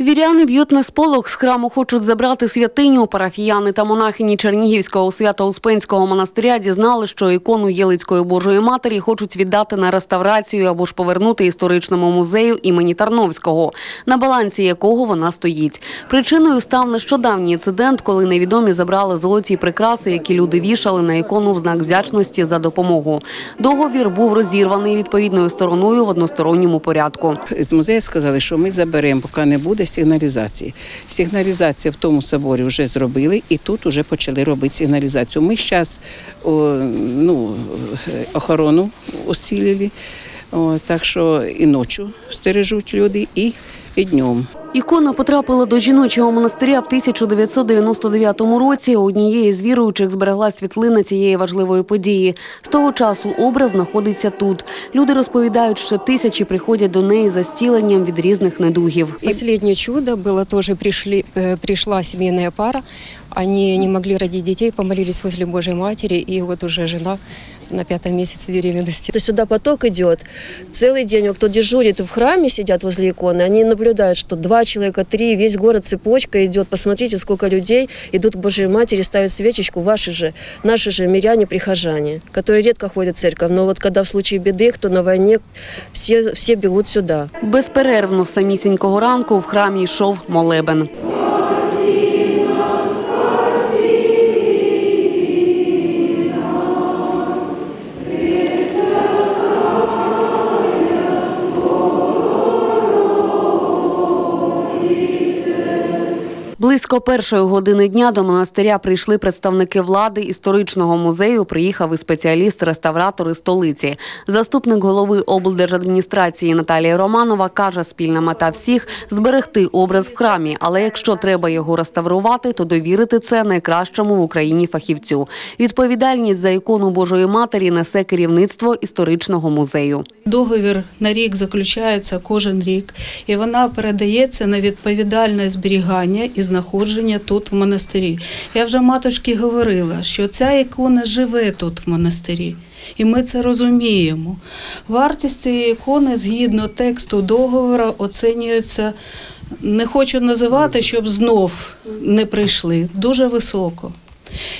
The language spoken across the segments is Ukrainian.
Віряни б'ють на сполох, з храму хочуть забрати святиню. Парафіяни та монахині Чернігівського Свято-Успенського монастиря дізнали, що ікону Єлицької Божої Матері хочуть віддати на реставрацію або ж повернути історичному музею імені Тарновського, на балансі якого вона стоїть. Причиною став нещодавній інцидент, коли невідомі забрали золоті прикраси, які люди вішали на ікону в знак вдячності за допомогу. Договір був розірваний відповідною стороною в односторонньому порядку. З музею сказали, що ми заберемо, поки не буде сигналізації. Сигналізація в тому соборі вже зробили, і тут вже почали робити сигналізацію. Ми зараз ну, охорону усилили, о, так що і ночі стережуть люди, і, і днем. Ікона потрапила до жіночого монастиря в 1999 році. Однієї з віруючих зберегла світлина цієї важливої події. З того часу образ знаходиться тут. Люди розповідають, що тисячі приходять до неї за зціленням від різних недугів. Последнее чудо было тоже пришли, э, пришла пара. Они не могли родить детей, помолились возле Божьей Матери, и вот уже жена на пятом месяце беременности. То сюда поток идет. Целый день, вот кто дежурит в храме, сидят возле иконы, они наблюдают, что два человека, три, весь город цепочка идет. Посмотрите, сколько людей идут к Божьей Матери, ставят свечечку, ваши же, наши же миряне, прихожане, которые редко ходят в церковь. Но вот когда в случае беды, кто на войне, все, все бегут сюда. Безперервно з самісінького ранку в храмі йшов молебен. Близько першої години дня до монастиря прийшли представники влади історичного музею. Приїхав і спеціаліст-реставратор із столиці. Заступник голови облдержадміністрації Наталія Романова каже, спільна мета всіх зберегти образ в храмі. Але якщо треба його реставрувати, то довірити це найкращому в Україні фахівцю. Відповідальність за ікону Божої Матері несе керівництво історичного музею. Договір на рік заключається кожен рік, і вона передається на відповідальне зберігання і знаходження тут в монастирі. Я вже матушки говорила, що ця ікона живе тут в монастирі. І ми це розуміємо. Вартість цієї ікони згідно тексту договору оцінюється, не хочу називати, щоб знов не прийшли, дуже високо.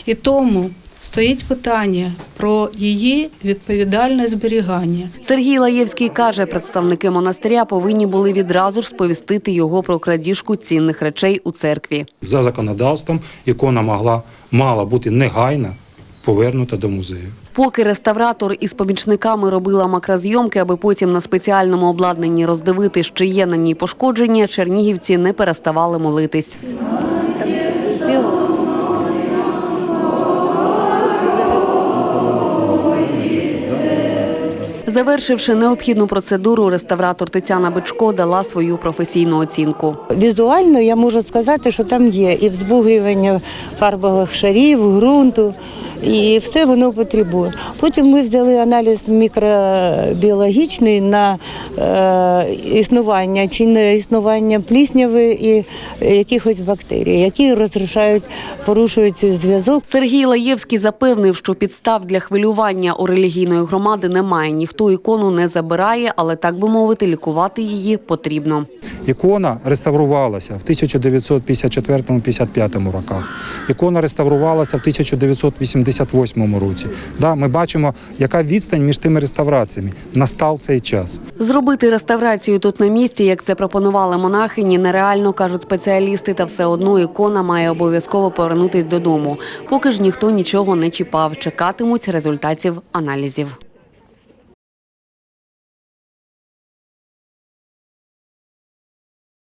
І тому стоїть питання про її відповідальне зберігання. Сергій Лаєвський каже, представники монастиря повинні були відразу ж сповістити його про крадіжку цінних речей у церкві. За законодавством ікона могла мала бути негайно повернута до музею. Поки реставратор із помічниками робила макрозйомки, аби потім на спеціальному обладнанні роздивити, чи є на ній пошкодження, чернігівці не переставали молитись. Завершивши необхідну процедуру, реставратор Тетяна Бичко дала свою професійну оцінку. Візуально я можу сказати, що там є і взбугрювання фарбових шарів, ґрунту, і все воно потребує. Потім ми взяли аналіз мікробіологічний на е, існування чи не існування плісняви і якихось бактерій, які розрушають, порушують зв'язок. Сергій Лаєвський запевнив, що підстав для хвилювання у релігійної громади немає. Ніхто ікону не забирає, але так би мовити, лікувати її потрібно. Ікона реставрувалася в 1954-55 роках. Ікона реставрувалася в 1988 році. Да, ми бачимо, яка відстань між тими реставраціями. Настав цей час. Зробити реставрацію тут на місці, як це пропонували монахині, нереально кажуть спеціалісти. Та все одно ікона має обов'язково повернутись додому. Поки ж ніхто нічого не чіпав. Чекатимуть результатів аналізів.